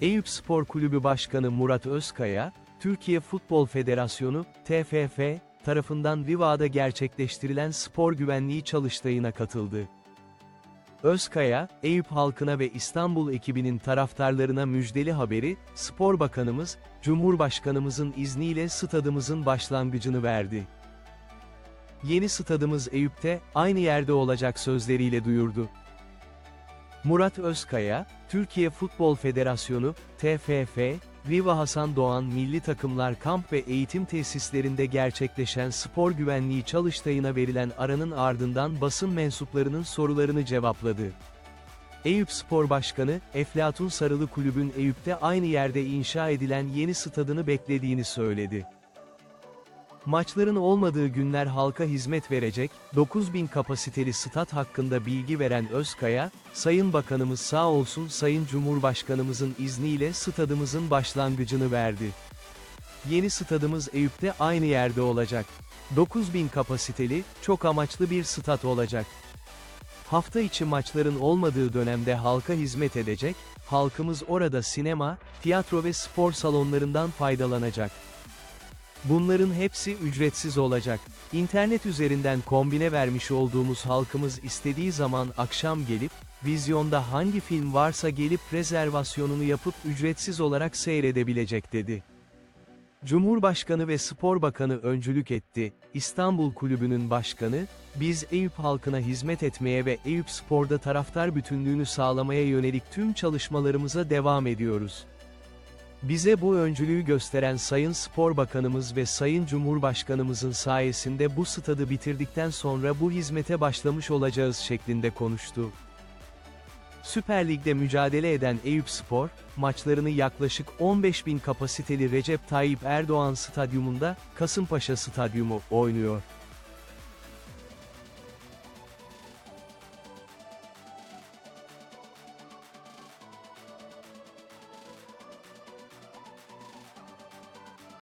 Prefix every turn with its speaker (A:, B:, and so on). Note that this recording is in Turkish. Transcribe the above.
A: Eyüp Spor Kulübü Başkanı Murat Özkaya, Türkiye Futbol Federasyonu, TFF, tarafından Viva'da gerçekleştirilen spor güvenliği çalıştayına katıldı. Özkaya, Eyüp halkına ve İstanbul ekibinin taraftarlarına müjdeli haberi, Spor Bakanımız, Cumhurbaşkanımızın izniyle stadımızın başlangıcını verdi. Yeni stadımız Eyüp'te, aynı yerde olacak sözleriyle duyurdu. Murat Özkaya, Türkiye Futbol Federasyonu, TFF, Viva Hasan Doğan Milli Takımlar Kamp ve Eğitim Tesislerinde gerçekleşen spor güvenliği çalıştayına verilen aranın ardından basın mensuplarının sorularını cevapladı. Eyüp Spor Başkanı, Eflatun Sarılı Kulübün Eyüp'te aynı yerde inşa edilen yeni stadını beklediğini söyledi. Maçların olmadığı günler halka hizmet verecek, 9000 kapasiteli stat hakkında bilgi veren Özkaya, Sayın Bakanımız sağ olsun Sayın Cumhurbaşkanımızın izniyle stadımızın başlangıcını verdi. Yeni stadımız Eyüp'te aynı yerde olacak. 9000 kapasiteli, çok amaçlı bir stat olacak. Hafta içi maçların olmadığı dönemde halka hizmet edecek, halkımız orada sinema, tiyatro ve spor salonlarından faydalanacak. Bunların hepsi ücretsiz olacak. İnternet üzerinden kombine vermiş olduğumuz halkımız istediği zaman akşam gelip, vizyonda hangi film varsa gelip rezervasyonunu yapıp ücretsiz olarak seyredebilecek dedi. Cumhurbaşkanı ve Spor Bakanı öncülük etti. İstanbul Kulübü'nün başkanı, biz Eyüp halkına hizmet etmeye ve Eyüp Spor'da taraftar bütünlüğünü sağlamaya yönelik tüm çalışmalarımıza devam ediyoruz. Bize bu öncülüğü gösteren Sayın Spor Bakanımız ve Sayın Cumhurbaşkanımızın sayesinde bu stadı bitirdikten sonra bu hizmete başlamış olacağız şeklinde konuştu. Süper Lig'de mücadele eden Eyüp Spor, maçlarını yaklaşık 15 bin kapasiteli Recep Tayyip Erdoğan Stadyumunda, Kasımpaşa Stadyumu, oynuyor.